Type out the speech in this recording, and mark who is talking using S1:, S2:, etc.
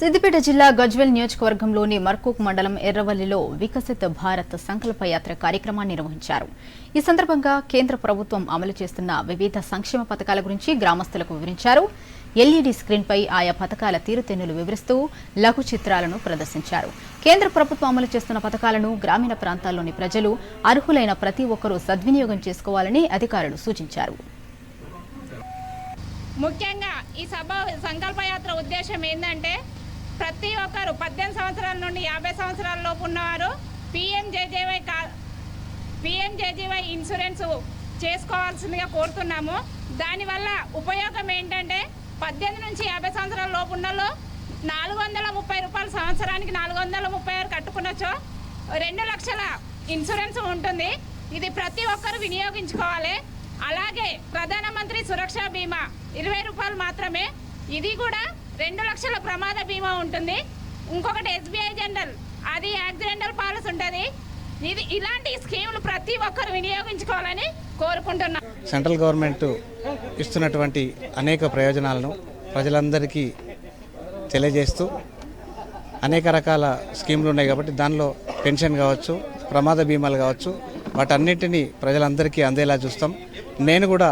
S1: సిద్దిపేట జిల్లా గజ్వెల్ నియోజకవర్గంలోని మర్కూక్ మండలం ఎర్రవల్లిలో వికసిత భారత్ సంకల్ప యాత్ర కార్యక్రమాన్ని నిర్వహించారు. ఈ సందర్భంగా కేంద్ర ప్రభుత్వం అమలు చేస్తున్న వివిధ సంక్షేమ పథకాల గురించి గ్రామస్తులకు వివరించారు. ఎల్ఈడీ స్క్రీన్పై ఆయా పథకాల తీరుతెన్నులు వివరిస్తూ లఘు చిత్రాలను ప్రదర్శించారు. కేంద్ర ప్రభుత్వం అమలు చేస్తున్న పథకాలను గ్రామీణ ప్రాంతాల్లోని ప్రజలు అర్హులైన ప్రతి ఒక్కరూ సద్వినియోగం చేసుకోవాలని అధికారులు సూచించారు.
S2: ముఖ్యంగా ఈ సభ సంకల్ప యాత్ర ఉద్దేశం ఏంటంటే ప్రతి ఒక్కరు పద్దెనిమిది సంవత్సరాల నుండి యాభై సంవత్సరాల లోపు ఉన్నవారు పిఎంజేజేవై కా పిఎంజేజేవై ఇన్సూరెన్స్ చేసుకోవాల్సిందిగా కోరుతున్నాము. దానివల్ల ఉపయోగం ఏంటంటే పద్దెనిమిది నుంచి యాభై సంవత్సరాల లోపు ఉన్నలో నాలుగు వందల ముప్పై రూపాయలు సంవత్సరానికి నాలుగు వందల ముప్పై ఆరు కట్టుకున్నచో రెండు లక్షల ఇన్సూరెన్స్ ఉంటుంది. ఇది ప్రతి ఒక్కరు వినియోగించుకోవాలి. అలాగే ప్రధానమంత్రి సురక్ష బీమా ఇరవై రూపాయలు మాత్రమే. ఇది కూడా రెండు లక్షల ప్రమాద బీమా ఉంటుంది. ఇంకొకటి ఎస్బీఐ జనరల్. అది యాక్సిడెంటల్ పాలసీ ఉంటుంది. ఇది ఇలాంటి స్కీములు ప్రతి ఒక్కరు వినియోగించుకోవాలని కోరుకుంటున్నాం.
S3: సెంట్రల్ గవర్నమెంట్ ఇస్తున్నటువంటి అనేక ప్రయోజనాలను ప్రజలందరికీ తెలియజేస్తూ అనేక రకాల స్కీములు ఉన్నాయి కాబట్టి దానిలో పెన్షన్ కావచ్చు ప్రమాద బీమాలు కావచ్చు వాటన్నిటినీ ప్రజలందరికీ అందేలా చూస్తాం. నేను కూడా